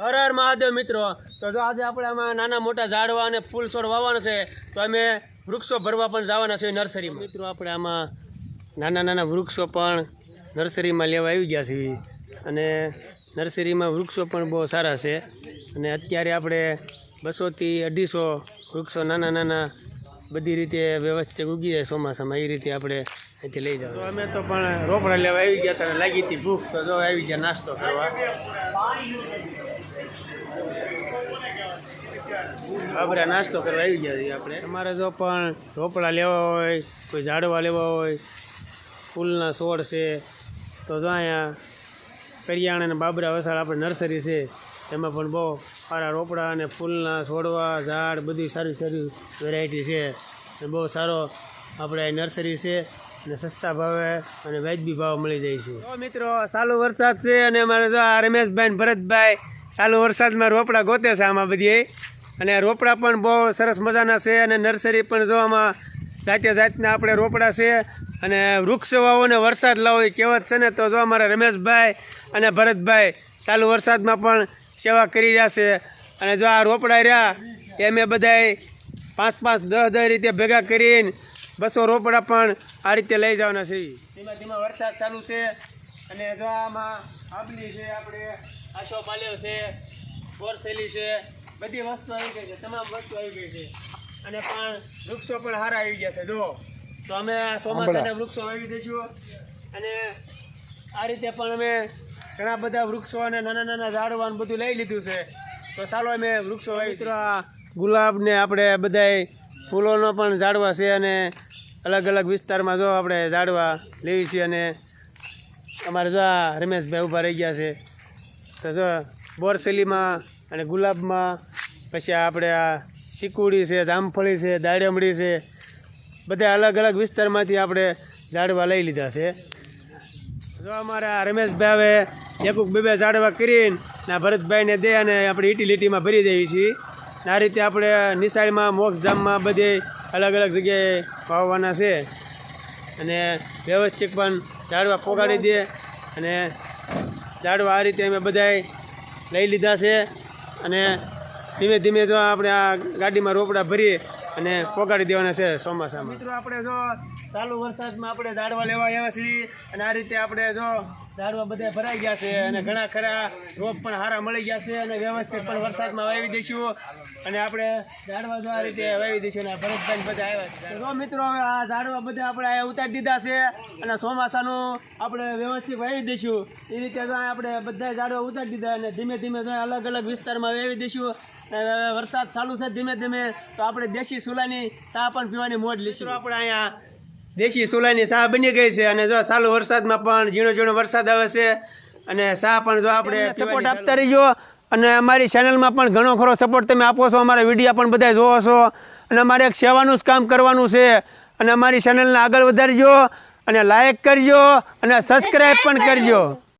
હર હર મહાદેવ મિત્રો. તો જો આજે આપણે આમાં નાના મોટા ઝાડવા અને ફૂલ છોડ વાવવાના છે, તો અમે વૃક્ષો ભરવા પણ જવાના છે નર્સરીમાં. મિત્રો આપણે આમાં નાના નાના વૃક્ષો પણ નર્સરીમાં લેવા આવી ગયા છીએ. અને નર્સરીમાં વૃક્ષો પણ બહુ સારા છે. અને અત્યારે આપણે બસોથી અઢીસો વૃક્ષો નાના નાના બધી રીતે વ્યવસ્થિત ઉગી જાય ચોમાસામાં. એ રીતે આપણે અહીંથી લઈ જવાનું અમે તો પણ રોપડા લેવા આવી ગયા હતા, લાગી હતી ભૂખ, તો જો આવી ગયા નાસ્તો કરવા. આપણે નાસ્તો કરવા આવી ગયા આપણે. અમારે જો પણ રોપડા લેવા હોય, કોઈ ઝાડવા લેવા હોય, ફૂલના છોડ છે, તો જો અહીંયા કરિયાણા અને બાબરા વસાડ આપણે નર્સરી છે, એમાં પણ બહુ સારા રોપડા અને ફૂલના છોડવા, ઝાડ, બધી સારી સારી વેરાયટી છે. અને બહુ સારો આપણે નર્સરી છે અને સસ્તા ભાવે અને વાજબી ભાવ મળી જાય છે. મિત્રો ચાલુ વરસાદ છે અને અમારે જો આ રમેશભાઈ ભરતભાઈ ચાલુ વરસાદમાં રોપડા ગોતે છે આમાં બધી. અને રોપડા પણ બહુ સરસ મજાના છે અને નર્સરી પણ જો આમાં જાતે જાતના આપણે રોપડા છે અને વૃક્ષ વાવોને વરસાદ લાવો એ કહેવત છે ને, તો જો અમારા રમેશભાઈ અને ભરતભાઈ ચાલુ વરસાદમાં પણ સેવા કરી રહ્યા છે. અને જો આ રોપડા રહ્યા, એ અમે બધાય પાંચ પાંચ દસ દસ રીતે ભેગા કરીને બસો રોપડા પણ આ રીતે લઈ જવાના છે. ધીમા ધીમા વરસાદ ચાલુ છે અને જો આમાં આંબલી છે, આપણે આશો પાલ્યો છે, બોરસેલી છે બધી વસ્તુ આવી ગઈ છે તમામ વસ્તુ આવી ગઈ છે. અને પણ વૃક્ષો પણ સારા આવી ગયા છે જો તો અમે ચોમાસાના વૃક્ષો વાવી દઈશું. અને આ રીતે પણ અમે ઘણા બધા વૃક્ષો અને નાના નાના ઝાડવા ને બધું લઈ લીધું છે. તો ચાલો અમે વૃક્ષો વાવી મિત્રો આ ગુલાબ ને આપણે બધાય ફૂલોનો પણ ઝાડવા છે અને અલગ અલગ વિસ્તારમાં જો આપણે ઝાડવા લેવી છીએ અને અમારે જો આ રમેશભાઈ ઊભા રહી ગયા છે. તો જો બોરસેલીમાં અને ગુલાબમાં પછી આપણે આ ચીકુડી છે, જામફળી છે, દાડમડી છે, બધા અલગ અલગ વિસ્તારમાંથી આપણે ઝાડવા લઈ લીધા છે. જો અમારા રમેશભાઈ હવે એકુક બે બે ઝાડવા કરીને ના ભરતભાઈને દે અને આપણે યુટિલિટીમાં ભરી દઈએ છીએ. આ રીતે આપણે નિશાળમાં, મોક્ષધામમાં બધે અલગ અલગ જગ્યાએ વાવવાના છે. અને વ્યવસ્થિત પણ ઝાડવા પોગાડી દે અને ઝાડવા આ રીતે અમે બધાએ લઈ લીધા છે. અને ધીમે ધીમે જો આપણે આ ગાડીમાં રોપડા ભરી અને પોગાડી દેવાના છે ચોમાસામાં. મિત્રો, આપણે જો ચાલુ વરસાદમાં આપણે ઝાડવા લેવા આવ્યા છીએ અને આ રીતે આપણે જો ઝાડવા બધા ભરાઈ ગયા છે અને ઘણા ખરા રોપ પણ સારા મળી ગયા છે અને વ્યવસ્થિત પણ વરસાદમાં વાવી દઈશું. અને આપણે ઝાડવા આ રીતે વાવી દઈશું અને ભરતભાઈ બધા આવ્યા છે તો મિત્રો, હવે આ ઝાડવા બધા આપણે ઉતારી દીધા છે અને ચોમાસાનું આપણે વ્યવસ્થિત વાવી દઈશું. એ રીતે આપણે બધા ઝાડવા ઉતારી દીધા અને ધીમે ધીમે અલગ અલગ વિસ્તારમાં વાવી દઈશું. વરસાદ ચાલુ છે ધીમે ધીમે, તો આપણે દેશી સુલાની ચા પણ પીવાની મોજ લઈશું આપણે અહીંયા દેશી સોલાની ચા બની ગઈ છે અને જો ચાલુ વરસાદમાં પણ ઝીણો ઝીણો વરસાદ આવે છે અને ચા પણ જો આપણે સપોર્ટ આપતા રહીજો. અને અમારી ચેનલમાં પણ ઘણો ખરો સપોર્ટ તમે આપો છો. અમારા વીડિયો પણ બધા જોવો છો. અને અમારે એક સેવાનું જ કામ કરવાનું છે. અને અમારી ચેનલને આગળ વધારજો અને લાઇક કરજો અને સબસ્ક્રાઈબ પણ કરજો.